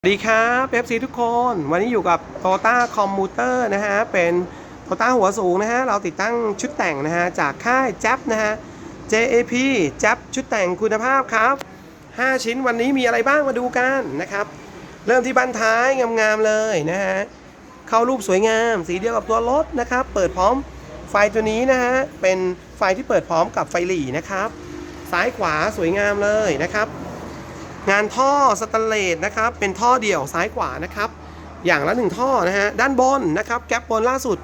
สวัสดีครับเอฟซีทุกคน วันนี้อยู่กับ t o ต้าคอมมูเตอร์นะฮะ เป็นโตต้าหัวสูงนะฮะ เราติดตั้งชุดแต่งนะฮะ จากค่ายแจ๊บนะฮะ JAP แจ๊บชุดแต่งคุณภาพครับ 5 ชิ้นวันนี้มีอะไรบ้างมาดูกันนะครับ เริ่มที่บั้นท้ายงามๆเลยนะฮะ เข้ารูปสวยงาม สีเดียวกับตัวรถนะครับ เปิดพร้อมไฟตัวนี้นะฮะ เป็นไฟที่เปิดพร้อมกับไฟหลีนะครับ ซ้ายขวาสวยงามเลยนะครับ งานท่อสแตนเลสนะครับเป็นท่อเดี่ยวซ้ายขวานะครับอย่างละหนึ่งท่อนะฮะด้านบนนะครับแก๊ปบนล่าสุด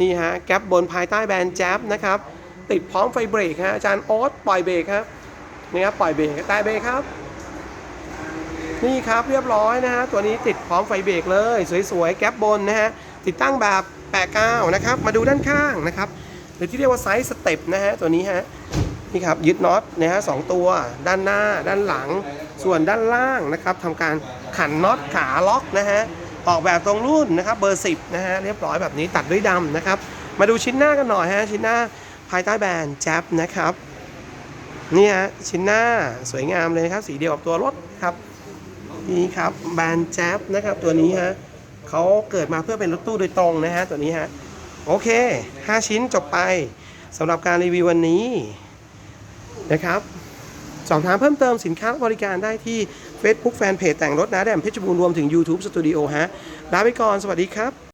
นี่ฮะแก๊ปบนภายใต้แบรนด์แจ๊บนะครับติดพร้อมไฟเบรกฮะอาจารย์โอ๊ตปล่อยเบรกครับนี่ครับปล่อยเบรกใต้เบรกครับ นี่ครับเรียบร้อยนะฮะตัวนี้ติดพร้อมไฟเบรกเลย สวยๆแก๊ปบนนะฮะติดตั้งแบบแปะกาวนะครับมาดูด้านข้างนะครับหรือที่เรียกว่าไซส์สเต็ปนะฮะตัวนี้ฮะนี่ครับยึดน็อตนะฮะสองตัวด้านหน้าด้านหลัง ส่วนด้านล่างนะครับทำการขันน็อตขาล็อกนะฮะออกแบบตรงรุ่นนะครับเบอร์ 10นะฮะเรียบร้อยแบบนี้ตัดด้วยดำนะครับ มาดูชิ้นหน้ากันหน่อยฮะชิ้นหน้าภายใต้แบรนด์แจ๊บนะครับนี่ฮะชิ้นหน้าสวยงามเลยครับ สีเดียวกับตัวรถครับนี่ครับแบรนด์แจ๊บนะครับตัวนี้ฮะเขาเกิดมาเพื่อเป็นรถตู้โดยตรงนะฮะตัวนี้ฮะโอเค 5 ชิ้นจบไปสำหรับการรีวิววันนี้นะครับ สอบถามเพิ่มเติมสินค้าและบริการได้ที่ Facebook Fanpage แต่งรถนะแดมเพชรบูรณ์รวมถึง YouTube Studio ฮะลาไปก่อนสวัสดีครับ